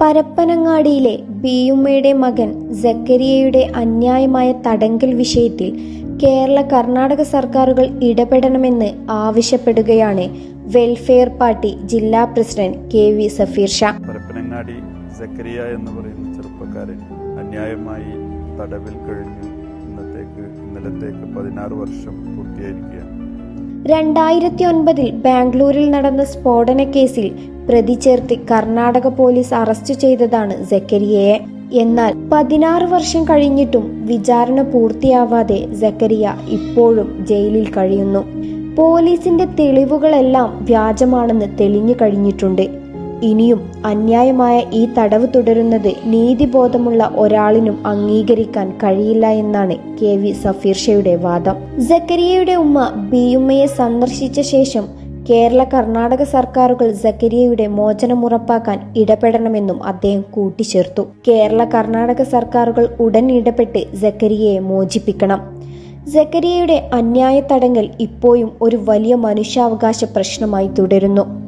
പരപ്പനങ്ങാടിയിലെ ബിയുമ്മയുടെ മകൻ ജക്കരിയയുടെ അന്യായമായ തടങ്കൽ വിഷയത്തിൽ കേരള കർണാടക സർക്കാരുകൾ ഇടപെടണമെന്ന് ആവശ്യപ്പെടുകയാണ് വെൽഫെയർ പാർട്ടി ജില്ലാ president K V Safeer Shah. Parappanangadi Zakariya എന്ന് പറയുന്ന ചെറുപ്പക്കാരൻ അന്യായമായി തടവിൽ കഴിഞ്ഞു. ഇന്നത്തേക്ക് ഇന്നലത്തേക്ക് പതിനാറ് വർഷം പൂർത്തിയായിരിക്കുകയാണ്. രണ്ടായിരത്തി ഒൻപതിൽ ബാംഗ്ലൂരിൽ നടന്ന സ്ഫോടന കേസിൽ പ്രതി ചേർത്ത് കർണാടക പോലീസ് അറസ്റ്റ് ചെയ്തതാണ് സക്കരിയയെ. എന്നാൽ പതിനാറ് വർഷം കഴിഞ്ഞിട്ടും വിചാരണ പൂർത്തിയാവാതെ സക്കരിയ ഇപ്പോഴും ജയിലിൽ കഴിയുന്നു. പോലീസിന്റെ തെളിവുകളെല്ലാം വ്യാജമാണെന്ന് തെളിഞ്ഞു കഴിഞ്ഞിട്ടുണ്ട്. ഇനിയും അന്യായമായ ഈ തടവ് തുടരുന്നത് നീതിബോധമുള്ള ഒരാളിനും അംഗീകരിക്കാൻ കഴിയില്ല എന്നാണ് കെ വി സഫീർഷയുടെ വാദം. ജക്കരിയയുടെ ഉമ്മ ബിയുമ്മയെ സന്ദർശിച്ച ശേഷം കേരള കർണാടക സർക്കാരുകൾ സക്കരിയയുടെ മോചനം ഉറപ്പാക്കാൻ ഇടപെടണമെന്നും അദ്ദേഹം കൂട്ടിച്ചേർത്തു. കേരള കർണാടക സർക്കാരുകൾ ഉടൻ ഇടപെട്ട് സക്കരിയയെ മോചിപ്പിക്കണം. സക്കരിയയുടെ അന്യായ തടങ്കൽ ഇപ്പോഴും ഒരു വലിയ മനുഷ്യാവകാശ പ്രശ്നമായി തുടരുന്നു.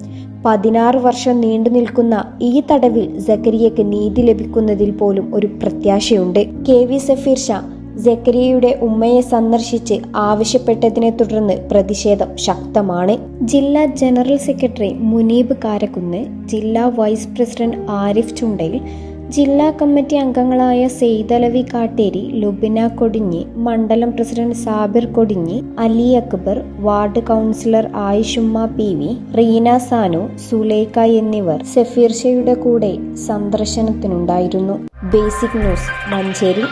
പതിനാറ് വർഷം നീണ്ടു നിൽക്കുന്ന ഈ തടവിൽ സക്കരിയയ്ക്ക് നീതി ലഭിക്കുന്നതിൽ പോലും ഒരു പ്രത്യാശയുണ്ട്. കെ വി സഫീർ ഷാ സക്കരിയയുടെ ഉമ്മയെ സന്ദർശിച്ച് ആവശ്യപ്പെട്ടതിനെ തുടർന്ന് പ്രതിഷേധം ശക്തമാണ്. ജില്ലാ ജനറൽ സെക്രട്ടറി മുനീബ് കാരക്കുന്ന് ജില്ലാ വൈസ് പ്രസിഡന്റ് ആരിഫ് ചുണ്ടയിൽ ജില്ലാ കമ്മിറ്റി അംഗങ്ങളായ സെയ്തലവി കാട്ടേരി ലുബിന കൊടിഞ്ഞി മണ്ഡലം president Sabir Kodinhi Ali Akbar ward councillor Ayishumma P V Reena Sanu Sulekha എന്നിവർ സഫീർഷയുടെ കൂടെ സന്ദർശനത്തിനുണ്ടായിരുന്നു. Basic news Manjeri.